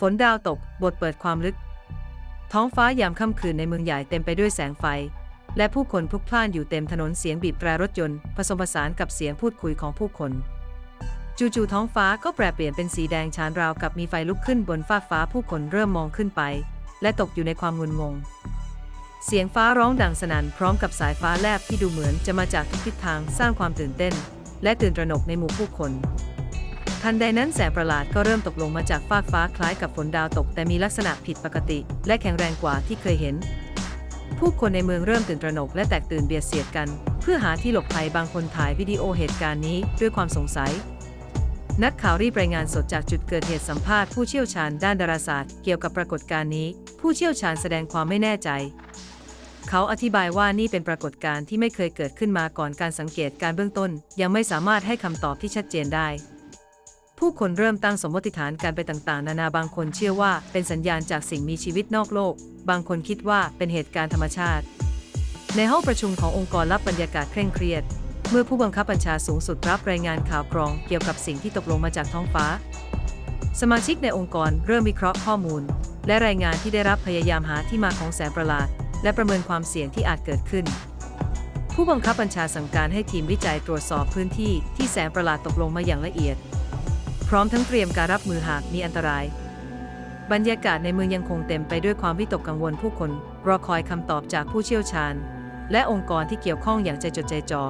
ฝนดาวตก บทเปิดความลึก ท้องฟ้ายามค่ำคืนในเมืองใหญ่เต็มไปด้วยแสงไฟ และผู้คนพลุกพล่านอยู่เต็มถนนเสียงบีบแตรรถยนต์ ผสมผสานกับเสียงพูดคุยของผู้คน จู่ๆท้องฟ้าก็แปรเปลี่ยนเป็นสีแดงฉานราวกับมีไฟลุกขึ้นบนฟากฟ้าผู้คนเริ่มมองขึ้นไป และตกอยู่ในความงุนงง เสียงฟ้าร้องดังสนั่นพร้อมกับสายฟ้าแลบที่ดูเหมือนจะมาจากทุกทิศทางสร้างความตื่นเต้น และตื่นตระหนกในหมู่ผู้คน ทันใดนั้นแสงประหลาดก็เริ่มตกลงมาจากฟากฟ้าคล้ายกับฝนดาวตก แต่มีลักษณะผิดปกติ และแข็งแรงกว่าที่เคยเห็น ผู้คนในเมืองเริ่มตื่นตระหนกและแตกตื่นเบียดเสียดกัน เพื่อหาที่หลบภัยบางคนถ่ายวิดีโอเหตุการณ์นี้ด้วยความสงสัย นักข่าวรีบรายงานสดจากจุดเกิดเหตุสัมภาษณ์ผู้เชี่ยวชาญด้านดาราศาสตร์เกี่ยวกับปรากฏการณ์นี้ ผู้เชี่ยวชาญแสดงความไม่แน่ใจเขาอธิบายว่านี่เป็นปรากฏการณ์ที่ไม่เคยเกิดขึ้นมาก่อนการสังเกตการเบื้องต้น ยังไม่สามารถให้คำตอบที่ชัดเจนได้ ผู้คนเริ่มตั้งสมมติฐานการไปต่างๆ นานาบางคนเชื่อว่าเป็นสัญญาณจากสิ่งมีชีวิตนอกโลก บางคนคิดว่าเป็นเหตุการณ์ธรรมชาติ ในห้องประชุมขององค์กรลับบรรยากาศเคร่งเครียด เมื่อผู้บังคับบัญชาสูงสุดรับรายงานข่าวกรองเกี่ยวกับสิ่งที่ตกลงมาจากท้องฟ้า สมาชิกในองค์กรเริ่มวิเคราะห์ข้อมูล และรายงานที่ได้รับพยายามหาที่มาของแสงประหลาด และประเมินความเสี่ยงที่อาจเกิดขึ้นผู้บังคับบัญชาสั่งการให้ทีมวิจัยตรวจสอบพื้นที่ที่แสงประหลาดตกลงมาอย่างละเอียด ร้อมทั้งเตรียมการรับมือหากมีอันตราย บรรยากาศในเมืองยังคงเต็มไปด้วยความวิตกกังวลผู้คน รอคอยคำตอบจากผู้เชี่ยวชาญ และองค์กรที่เกี่ยวข้องอย่างใจจดใจจ่อ